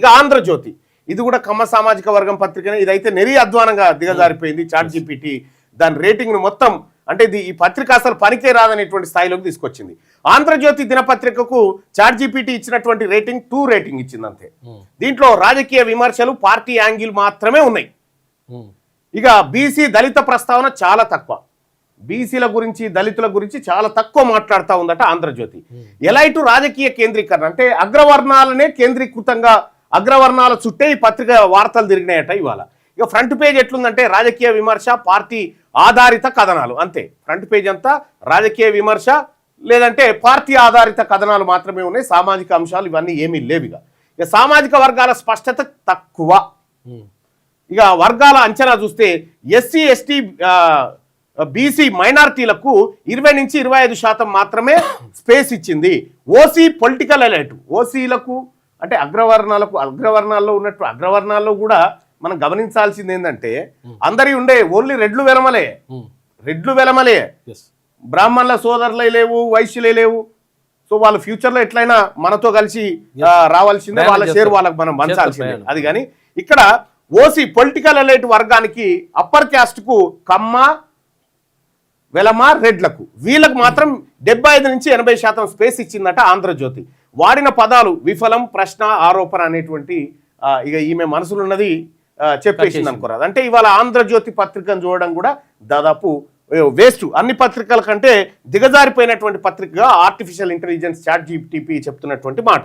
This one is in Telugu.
ఇక ఆంధ్రజ్యోతి. ఇది కూడా కమ్మ సామాజిక వర్గం పత్రికనే. ఇదైతే నెరి అధ్వానంగా దిగజారిపోయింది చాట్ జీపీటీ. దాని రేటింగ్ను మొత్తం అంటే ఇది ఈ పత్రిక అసలు పనికే రాదనేటువంటి స్థాయిలోకి తీసుకొచ్చింది. ఆంధ్రజ్యోతి దినపత్రికకు చాట్ జీపీటీ ఇచ్చినటువంటి రేటింగ్ టూ రేటింగ్ ఇచ్చింది అంతే దీంట్లో రాజకీయ విమర్శలు పార్టీ యాంగిల్ మాత్రమే ఉన్నాయి. ఇక బీసీ దళిత ప్రస్తావన చాలా తక్కువ. బీసీల గురించి దళితుల గురించి చాలా తక్కువ మాట్లాడుతూ ఉందట ఆంధ్రజ్యోతి. ఎలైటు రాజకీయ కేంద్రీకరణ. అంటే అగ్రవర్ణాలనే కేంద్రీకృతంగా అగ్రవర్ణాల చుట్టే ఈ పత్రిక వార్తలు తిరిగినాయట ఇవాళ. ఇక ఫ్రంట్ పేజ్ ఎట్లుందంటే రాజకీయ విమర్శ పార్టీ ఆధారిత కథనాలు అంతే. ఫ్రంట్ పేజ్ అంతా రాజకీయ విమర్శ లేదంటే పార్టీ ఆధారిత కథనాలు మాత్రమే ఉన్నాయి. సామాజిక అంశాలు ఇవన్నీ ఏమీ లేవు ఇక. సామాజిక వర్గాల స్పష్టత తక్కువ. ఇక వర్గాల అంచనా చూస్తే ఎస్సీ ఎస్టీ బీసీ మైనార్టీలకు ఇరవై నుంచి ఇరవై ఐదు శాతం మాత్రమే స్పేస్ ఇచ్చింది. OC political elite. ఓసీలకు అంటే అగ్రవర్ణాలకు అగ్రవర్ణాల్లో ఉన్నట్టు అగ్రవర్ణాల్లో కూడా మనం గమనించాల్సింది ఏంటంటే అందరి ఉండే ఓన్లీ రెడ్లు వెలమలే. రెడ్లు వెలమలే. బ్రాహ్మణుల సోదరులే లేవు వైశ్యులే లేవు. సో వాళ్ళు ఫ్యూచర్లో ఎట్లయినా మనతో కలిసి రావాల్సిందే వాళ్ళ షేర్. వాళ్ళకి మనం పంచాల్సిందే. అది కానీ ఇక్కడ ఓసీ పొలిటికల్ అలైట్ వర్గానికి అప్పర్ క్యాస్ట్కు కమ్మ వెలమ రెడ్లకు. వీళ్ళకు మాత్రం డెబ్బై ఐదు నుంచి ఎనభై శాతం స్పేస్ ఇచ్చిందట ఆంధ్రజ్యోతి. వాడిన పదాలు విఫలం ప్రశ్న ఆరోపణ అనేటువంటి ఇక ఈమె మనసులో ఉన్నది చెప్పేసింది అనుకోరాదు. అంటే ఇవాళ ఆంధ్రజ్యోతి పత్రికను చూడడం కూడా దాదాపు వేస్ట్. అన్ని పత్రికల కంటే దిగజారిపోయినటువంటి పత్రికగా ఆర్టిఫిషియల్ ఇంటెలిజెన్స్ చాట్ జీటీపీ చెప్తున్నటువంటి మాట.